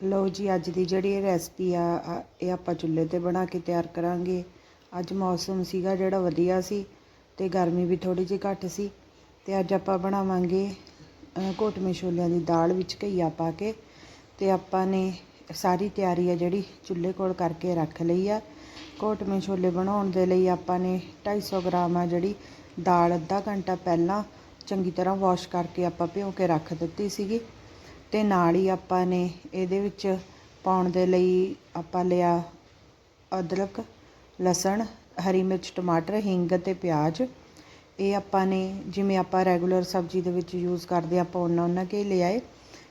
ਲਓ ਜੀ ਅੱਜ ਦੀ ਜਿਹੜੀ ਇਹ ਰੈਸਪੀ ਆ ਇਹ ਆਪਾਂ ਚੁੱਲ੍ਹੇ ਤੇ ਬਣਾ ਕੇ ਤਿਆਰ ਕਰਾਂਗੇ। ਅੱਜ ਮੌਸਮ ਸੀਗਾ ਜਿਹੜਾ ਵਧੀਆ ਸੀ ਤੇ ਗਰਮੀ ਵੀ ਥੋੜੀ ਜਿਹੀ ਘੱਟ ਸੀ ਤੇ ਅੱਜ ਆਪਾਂ ਬਣਾਵਾਂਗੇ ਅ, ਛੋਲਿਆਂ ਦੀ ਦਾਲ ਵਿੱਚ ਘਈਆ ਪਾ ਕੇ ਤੇ ਆਪਾਂ ਨੇ ਸਾਰੀ ਤਿਆਰੀ ਆ ਜਿਹੜੀ ਚੁੱਲ੍ਹੇ ਕੋਲ ਕਰਕੇ ਰੱਖ ਲਈ ਆ। ਘੋਟਵੇਂ ਛੋਲੇ ਬਣਾਉਣ ਦੇ ਲਈ ਆਪਾਂ ਨੇ 250 ਗ੍ਰਾਮ ਆ ਜਿਹੜੀ ਦਾਲ ਅੱਧਾ ਘੰਟਾ ਪਹਿਲਾਂ ਚੰਗੀ ਤਰ੍ਹਾਂ ਵਾਸ਼ ਕਰਕੇ ਆਪਾਂ ਭਿਓ ਕੇ ਰੱਖ ਦਿੱਤੀ ਸੀਗੀ। ਅਤੇ ਨਾਲ ਹੀ ਆਪਾਂ ਨੇ ਇਹਦੇ ਵਿੱਚ ਪਾਉਣ ਦੇ ਲਈ ਆਪਾਂ ਲਿਆ ਅਦਰਕ, ਲਸਣ, ਹਰੀ ਮਿਰਚ, ਟਮਾਟਰ, ਹਿੰਗ ਅਤੇ ਪਿਆਜ਼। ਇਹ ਆਪਾਂ ਨੇ ਜਿਵੇਂ ਆਪਾਂ ਰੈਗੂਲਰ ਸਬਜ਼ੀ ਦੇ ਵਿੱਚ ਯੂਜ਼ ਕਰਦੇ ਆਪਾਂ ਉਹਨਾਂ ਉਹਨਾਂ ਕੇ ਲਿਆਏ।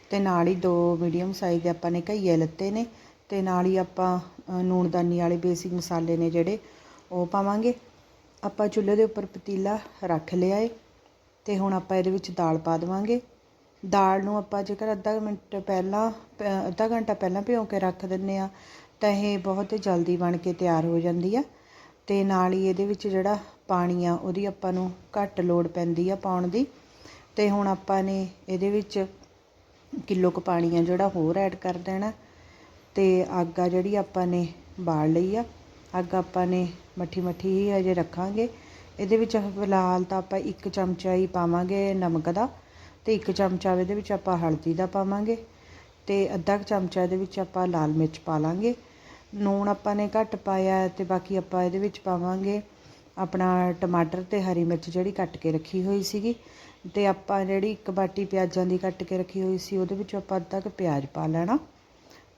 ਤੇ ਨਾਲ ਹੀ ਦੋ ਮੀਡੀਅਮ ਸਾਈਜ਼ ਦੇ ਆਪਾਂ ਨੇ ਘਈਏ ਲੱਤੇ ਨੇ। ਤੇ ਨਾਲ ਹੀ ਆਪਾਂ ਨੂਣਦਾਨੀ ਵਾਲੇ ਬੇਸਿਕ ਮਸਾਲੇ ਨੇ ਜਿਹੜੇ, ਉਹ ਪਾਵਾਂਗੇ। ਆਪਾਂ ਚੁੱਲ੍ਹੇ ਦੇ ਉੱਪਰ ਪਤੀਲਾ ਰੱਖ ਲਿਆ ਏ। ਤੇ ਹੁਣ ਆਪਾਂ ਇਹਦੇ ਵਿੱਚ ਦਾਲ ਪਾ ਦੇਵਾਂਗੇ। ਦਾਲ ਨੂੰ ਆਪਾਂ ਜੇਕਰ ਅੱਧਾ ਮਿੰਟ ਪਹਿਲਾਂ ਪ- ਅੱਧਾ ਘੰਟਾ ਪਹਿਲਾਂ ਭਿਓ ਕੇ ਰੱਖ ਦਿੰਨੇ ਆ ਤਾਂ ਇਹ ਬਹੁਤ ਜਲਦੀ ਬਣ ਕੇ ਤਿਆਰ ਹੋ ਜਾਂਦੀ ਆ। ਤੇ ਨਾਲ ਹੀ ਇਹਦੇ ਵਿੱਚ ਜਿਹੜਾ ਪਾਣੀ ਆ, ਉਹਦੀ ਆਪਾਂ ਨੂੰ ਘੱਟ ਲੋੜ ਪੈਂਦੀ ਆ ਪਾਉਣ ਦੀ। ਤੇ ਹੁਣ ਆਪਾਂ ਨੇ ਇਹਦੇ ਵਿੱਚ ਕਿਲੋ ਕੁ ਪਾਣੀ ਆ ਜਿਹੜਾ ਹੋਰ ਐਡ ਕਰ ਦੇਣਾ। ਤੇ ਅੱਗ ਆ ਜਿਹੜੀ ਆਪਾਂ ਨੇ ਬਾਲ ਲਈ ਆ। ਅੱਗ ਆਪਾਂ ਨੇ ਮੱਠੀ ਮੱਠੀ ਹੀ ਅਜੇ ਰੱਖਾਂਗੇ। ਇਹਦੇ ਵਿੱਚ ਫਿਲਹਾਲ ਤਾਂ ਆਪਾਂ ਇੱਕ ਚਮਚਾ ਹੀ ਪਾਵਾਂਗੇ ਨਮਕ ਦਾ। ਤੇ ਇੱਕ ਚਮਚਾ ਇਹਦੇ ਵਿੱਚ ਆਪਾਂ ਹਲਦੀ ਦਾ ਪਾਵਾਂਗੇ ਤੇ ਅੱਧਾ ਕੁ ਚਮਚਾ ਇਹਦੇ ਵਿੱਚ ਆਪਾਂ ਲਾਲ ਮਿਰਚ ਪਾ ਲਾਂਗੇ। ਨੂਣ ਆਪਾਂ ਨੇ ਘੱਟ ਪਾਇਆ ਹੈ ਤੇ ਬਾਕੀ ਆਪਾਂ ਇਹਦੇ ਵਿੱਚ ਪਾਵਾਂਗੇ ਆਪਣਾ ਟਮਾਟਰ ਤੇ ਹਰੀ ਮਿਰਚ ਜਿਹੜੀ ਕੱਟ ਕੇ ਰੱਖੀ ਹੋਈ ਸੀਗੀ ਤੇ ਆਪਾਂ ਜਿਹੜੀ ਇੱਕ ਬਾਟੀ ਪਿਆਜ਼ਾਂ ਦੀ ਕੱਟ ਕੇ ਰੱਖੀ ਹੋਈ ਸੀ ਉਹਦੇ ਵਿੱਚ ਆਪਾਂ ਅੱਧਾ ਕੁ ਪਿਆਜ਼ ਪਾ ਲੈਣਾ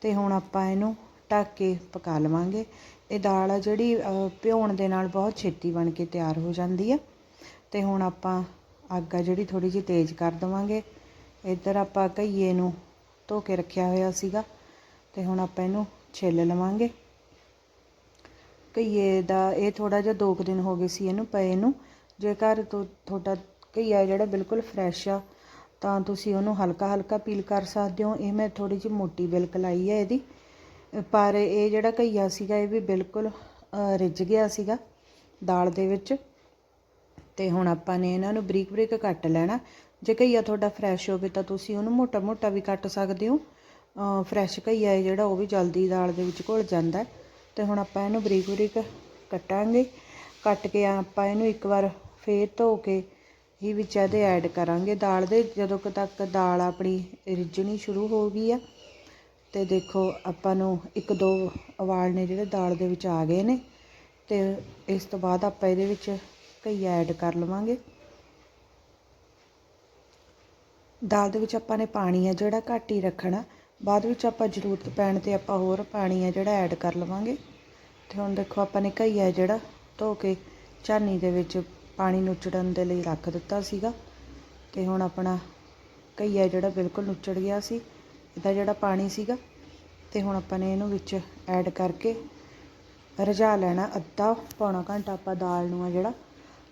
ਤੇ ਹੁਣ ਆਪਾਂ ਇਹਨੂੰ ਢੱਕ ਕੇ ਪਕਾ ਲਵਾਂਗੇ। ਇਹ ਦਾਲ ਆ ਜਿਹੜੀ ਅ, ਭਿਉਣ ਦੇ ਨਾਲ ਬਹੁਤ ਛੇਤੀ ਬਣ ਕੇ ਤਿਆਰ ਹੋ ਜਾਂਦੀ ਆ। ਤੇ ਹੁਣ ਆਪਾਂ ਅੱਗ ਆ ਜਿਹੜੀ ਥੋੜੀ ਜਿਹੀ ਤੇਜ਼ ਕਰ ਦਵਾਂਗੇ। ਇੱਧਰ ਆਪਾਂ ਘਈਏ ਨੂੰ ਧੋ ਕੇ ਰੱਖਿਆ ਹੋਇਆ ਸੀਗਾ ਤੇ ਹੁਣ ਆਪਾਂ ਇਹਨੂੰ ਛਿੱਲ ਲਵਾਂਗੇ। ਘਈਏ ਦਾ ਇਹ ਥੋੜਾ ਜਿਹਾ ਦੋ ਕੁ ਦਿਨ ਹੋ ਗਏ ਸੀ ਇਹਨੂੰ ਪਏ ਨੂੰ। ਜੇਕਰ ਤੁ- ਤੁਹਾਡਾ ਘਈਆ ਜਿਹੜਾ ਬਿਲਕੁਲ ਫਰੈਸ਼ ਆ, ਤਾਂ ਤੁਸੀਂ ਉਹਨੂੰ ਹਲਕਾ ਹਲਕਾ ਪੀਲ ਕਰ ਸਕਦੇ ਹੋ। ਇਹ ਮੈਂ ਥੋੜੀ ਜਿਹੀ ਮੋਟੀ ਬਿਲਕ ਲਾਈ ਹੈ ਇਹਦੀ। ਪਰ ਇਹ ਜਿਹੜਾ ਘਈਆ ਸੀਗਾ ਇਹ ਵੀ ਬਿਲਕੁਲ ਰਿੱਝ ਗਿਆ ਸੀਗਾ ਦਾਲ ਦੇ ਵਿੱਚ। ਤੇ ਹੁਣ ਆਪਾਂ ਨੇ ਇਹਨਾਂ ਨੂੰ ਬਰੀਕ ਬਰੀਕ ਕੱਟ ਲੈਣਾ। ਜੇ ਘਈਆ ਤੁਹਾਡਾ ਫਰੈਸ਼ ਹੋਵੇ ਤਾਂ ਤੁਸੀਂ ਉਹਨੂੰ ਮੋਟਾ ਮੋਟਾ ਵੀ ਕੱਟ ਸਕਦੇ ਹੋ। ਫਰੈਸ਼ ਘਈਆ ਹੈ ਜਿਹੜਾ ਉਹ ਵੀ ਜਲਦੀ ਦਾਲ ਦੇ ਵਿੱਚ ਘੁਲ ਜਾਂਦਾ ਹੈ। ਤੇ ਹੁਣ ਆਪਾਂ ਇਹਨੂੰ ਬਰੀਕ ਬਰੀਕ ਕੱਟਾਂਗੇ। ਕੱਟ ਕੇ ਆਪਾਂ ਇਹਨੂੰ ਇੱਕ ਵਾਰ ਫੇਰ ਧੋ ਕੇ ਹੀ ਵਿੱਚ ਇਹਦੇ ਐਡ ਕਰਾਂਗੇ। ਦਾਲ ਦੇ ਜਦੋਂ ਤੱਕ ਦਾਲ ਆਪਣੀ ਰਿੱਝਣੀ ਸ਼ੁਰੂ ਹੋ ਗਈ ਆ, ਤੇ ਦੇਖੋ ਆਪਾਂ ਨੂੰ ਇੱਕ ਦੋ ਉਬਾਲ ਨੇ ਜਿਹੜੇ ਦਾਲ ਦੇ ਵਿੱਚ ਆ ਗਏ ਨੇ। ਤੇ ਇਸ ਤੋਂ ਬਾਅਦ ਆਪਾਂ ਇਹਦੇ ਵਿੱਚ ਘਈਆ ਐਡ ਕਰ ਲਵਾਂਗੇ। ਦਾਲ ਦੇ ਵਿੱਚ ਆਪਾਂ ਨੇ ਪਾਣੀ ਆ ਜਿਹੜਾ ਘੱਟ ਹੀ ਰੱਖਣਾ। ਬਾਅਦ ਵਿੱਚ ਆਪਾਂ ਜ਼ਰੂਰਤ ਪੈਣ ਤੇ ਆਪਾਂ ਹੋਰ ਪਾਣੀ ਆ ਜਿਹੜਾ ਐਡ ਕਰ ਲਵਾਂਗੇ। ਤੇ ਹੁਣ ਦੇਖੋ ਆਪਾਂ ਨੇ ਘਈਆ ਜਿਹੜਾ ਧੋ ਕੇ ਝਾਨੀ ਦੇ ਵਿੱਚ ਪਾਣੀ ਨੁਚੜਨ ਦੇ ਲਈ ਰੱਖ ਦਿੱਤਾ ਸੀਗਾ। ਤੇ ਹੁਣ ਆਪਣਾ ਘਈਆ ਜਿਹੜਾ ਬਿਲਕੁਲ ਨੁਚੜ ਗਿਆ ਸੀ। ਇਹਦਾ ਜਿਹੜਾ ਪਾਣੀ ਸੀਗਾ, ਤੇ ਹੁਣ ਆਪਾਂ ਨੇ ਇਹਨੂੰ ਵਿੱਚ ਐਡ ਕਰਕੇ ਰਝਾ ਲੈਣਾ ਅੱਧਾ, ਪੌਣਾ ਘੰਟਾ ਆਪਾਂ ਦਾਲ ਨੂੰ ਆ ਜਿਹੜਾ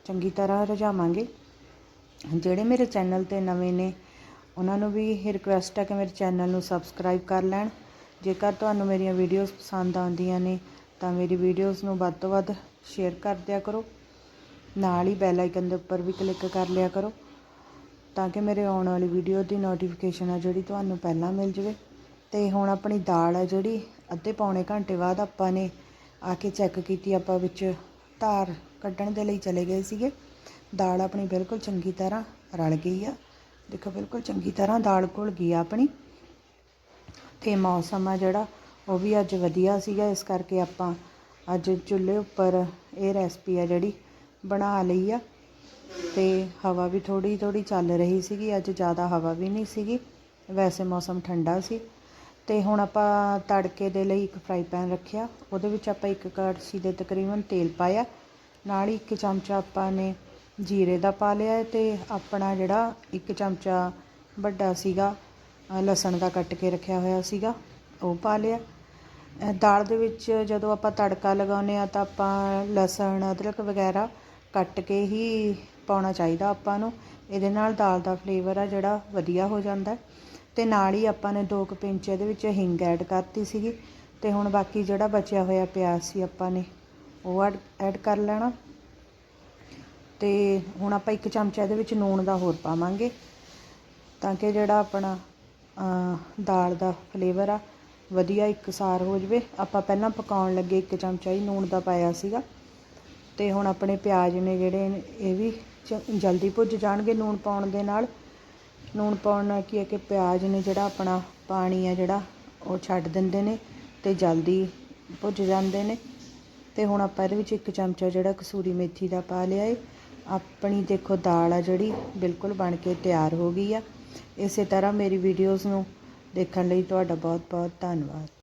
ਚੰਗੀ ਤਰ੍ਹਾਂ ਰਝਾਵਾਂਗੇ। ਜਿਹੜੇ ਮੇਰੇ ਚੈਨਲ ਤੇ ਨਵੇਂ ਨੇ, ਉਹਨਾਂ ਨੂੰ ਵੀ ਇਹ ਰਿਕੁਐਸਟ ਹੈ ਕਿ ਮੇਰੇ ਚੈਨਲ ਨੂੰ ਸਬਸਕ੍ਰਾਈਬ ਕਰ ਲੈਣ। ਜੇਕਰ ਤੁਹਾਨੂੰ ਮੇਰੀਆਂ ਵੀਡੀਓਜ਼ ਪਸੰਦ ਆਉਂਦੀਆਂ ਨੇ, ਤਾਂ ਮੇਰੀ ਵੀਡੀਓਜ਼ ਨੂੰ ਵੱਧ ਤੋਂ ਵੱਧ ਸ਼ੇਅਰ ਕਰ ਦਿਆ ਕਰੋ। ਨਾਲ ਹੀ ਬੈਲ ਆਈਕਨ ਦੇ ਉੱਪਰ ਵੀ ਕਲਿੱਕ ਕਰ ਲਿਆ ਕਰੋ, ਤਾਂ ਕਿ ਮੇਰੇ ਆਉਣ ਵਾਲੀ ਵੀਡੀਓ ਦੀ ਨੋਟੀਫਿਕੇਸ਼ਨ ਆ ਜਿਹੜੀ ਤੁਹਾਨੂੰ ਪਹਿਲਾਂ ਮਿਲ ਜਾਵੇ। ਤੇ ਹੁਣ ਆਪਣੀ ਦਾਲ ਆ ਜਿਹੜੀ, ਅੱਧੇ ਪੌਣੇ ਘੰਟੇ ਬਾਅਦ ਆਪਾਂ ਨੇ ਆ ਕੇ ਚੈੱਕ ਕੀਤੀ, ਆਪਾਂ ਵਿੱਚ ਧਾਰ ਕੱਢਣ ਦੇ ਲਈ ਚਲੇ ਗਏ ਸੀਗੇ। ਦਾਲ ਆਪਣੀ ਬਿਲਕੁਲ ਚੰਗੀ ਤਰ੍ਹਾਂ ਰਲ ਗਈ ਆ। ਦੇਖੋ, ਬਿਲਕੁਲ ਚੰਗੀ ਤਰ੍ਹਾਂ ਦਾਲ ਘੁਲ ਗਈ ਆ ਆਪਣੀ। ਤੇ ਮੌਸਮ ਆ ਜਿਹੜਾ, ਉਹ ਵੀ ਅੱਜ ਵਧੀਆ ਸੀਗਾ। ਇਸ ਕਰਕੇ ਆਪਾਂ ਅੱਜ ਚੁੱਲ੍ਹੇ ਉੱਪਰ ਇਹ ਰੈਸਪੀ ਆ ਜਿਹੜੀ ਬਣਾ ਲਈ ਆ। ਤੇ ਹਵਾ ਵੀ ਥੋੜੀ ਥੋੜੀ ਚੱਲ ਰਹੀ ਸੀਗੀ। ਅੱਜ ਜ਼ਿਆਦਾ ਹਵਾ ਵੀ ਨਹੀਂ ਸੀਗੀ। ਵੈਸੇ ਮੌਸਮ ਠੰਡਾ ਸੀ। ਤੇ ਹੁਣ ਆਪਾਂ ਤੜਕੇ ਦੇ ਲਈ ਇੱਕ ਫਰਾਈ ਪੈਨ ਰੱਖਿਆ। ਉਹਦੇ ਵਿੱਚ ਆਪਾਂ ਇੱਕ ਕੜਛੀ ਦੇ ਤਕਰੀਬਨ ਤੇਲ ਪਾਇਆ। ਨਾਲ ਹੀ ਇੱਕ ਚਮਚਾ ਆਪਾਂ ਨੇ ਜੀਰੇ ਦਾ ਪਾ ਲਿਆ ਅਤੇ ਆਪਣਾ ਜਿਹੜਾ ਇੱਕ ਚਮਚਾ ਵੱਡਾ ਸੀਗਾ ਲਸਣ ਦਾ ਕੱਟ ਕੇ ਰੱਖਿਆ ਹੋਇਆ ਸੀਗਾ, ਉਹ ਪਾ ਲਿਆ। ਦਾਲ ਦੇ ਵਿੱਚ ਜਦੋਂ ਆਪਾਂ ਤੜਕਾ ਲਗਾਉਂਦੇ ਆ ਤਾਂ ਆਪਾਂ ਲਸਣ, ਅਦਰਕ ਵਗੈਰਾ ਕੱਟ ਕੇ ਹੀ ਪਾਉਣਾ ਚਾਹੀਦਾ ਆਪਾਂ ਨੂੰ। ਇਹਦੇ ਨਾਲ ਦਾਲ ਦਾ ਫਲੇਵਰ ਆ ਜਿਹੜਾ ਵਧੀਆ ਹੋ ਜਾਂਦਾ ਹੈ। ਤੇ ਨਾਲ ਹੀ ਆਪਾਂ ਨੇ ਦੋ ਕੁ ਪਿੰਚ ਇਹਦੇ ਵਿੱਚ ਹਿੰਗ ਐਡ ਕਰਤੀ ਸੀਗੀ। ਤੇ ਹੁਣ ਬਾਕੀ ਜਿਹੜਾ ਬਚਿਆ ਹੋਇਆ ਪਿਆਜ਼ ਸੀ ਆਪਾਂ ਨੇ ਉਹ ਐਡ ਐਡ ਕਰ ਲੈਣਾ। ਤੇ ਹੁਣ ਆਪਾਂ ਇੱਕ ਚਮਚਾ ਇਹਦੇ ਵਿੱਚ ਨੂਣ ਦਾ ਹੋਰ ਪਾਵਾਂਗੇ, ਤਾਂ ਕਿ ਜਿਹੜਾ ਆਪਣਾ ਦਾਲ ਦਾ ਫਲੇਵਰ ਆ, ਵਧੀਆ ਇਕਸਾਰ ਹੋ ਜਵੇ। ਆਪਾਂ ਪਹਿਲਾਂ ਪਕਾਉਣ ਲੱਗੇ ਇੱਕ ਚਮਚਾ ਹੀ ਨੂਣ ਦਾ ਪਾਇਆ ਸੀਗਾ। ਤੇ ਹੁਣ ਆਪਣੇ ਪਿਆਜ਼ ਨੇ ਜਿਹੜੇ ਇਹ ਵੀ ਚ- ਜਲਦੀ ਭੁੱਜ ਜਾਣਗੇ ਨੂਣ ਪਾਉਣ ਦੇ ਨਾਲ। ਨੂਣ ਪਾਉਣ ਨਾਲ ਕੀ ਹੈ ਕਿ ਪਿਆਜ਼ ਨੇ ਜਿਹੜਾ ਆਪਣਾ ਪਾਣੀ ਆ ਜਿਹੜਾ, ਉਹ ਛੱਡ ਦਿੰਦੇ ਨੇ ਤੇ ਜਲਦੀ ਭੁੱਜ ਜਾਂਦੇ ਨੇ। ਤੇ ਹੁਣ ਆਪਾਂ ਇਹਦੇ ਵਿੱਚ ਇੱਕ ਚਮਚਾ ਜਿਹੜਾ ਕਸੂਰੀ ਮੇਥੀ ਦਾ ਪਾ ਲਿਆ ਏ। ਆਪਣੀ ਦੇਖੋ ਦਾਲ ਆ ਜਿਹੜੀ, ਬਿਲਕੁਲ ਬਣ ਕੇ ਤਿਆਰ ਹੋ ਗਈ ਆ। ਇਸੇ ਤਰ੍ਹਾਂ ਮੇਰੀ ਵੀਡੀਓਜ਼ ਨੂੰ ਦੇਖਣ ਲਈ ਤੁਹਾਡਾ ਬਹੁਤ ਬਹੁਤ ਧੰਨਵਾਦ।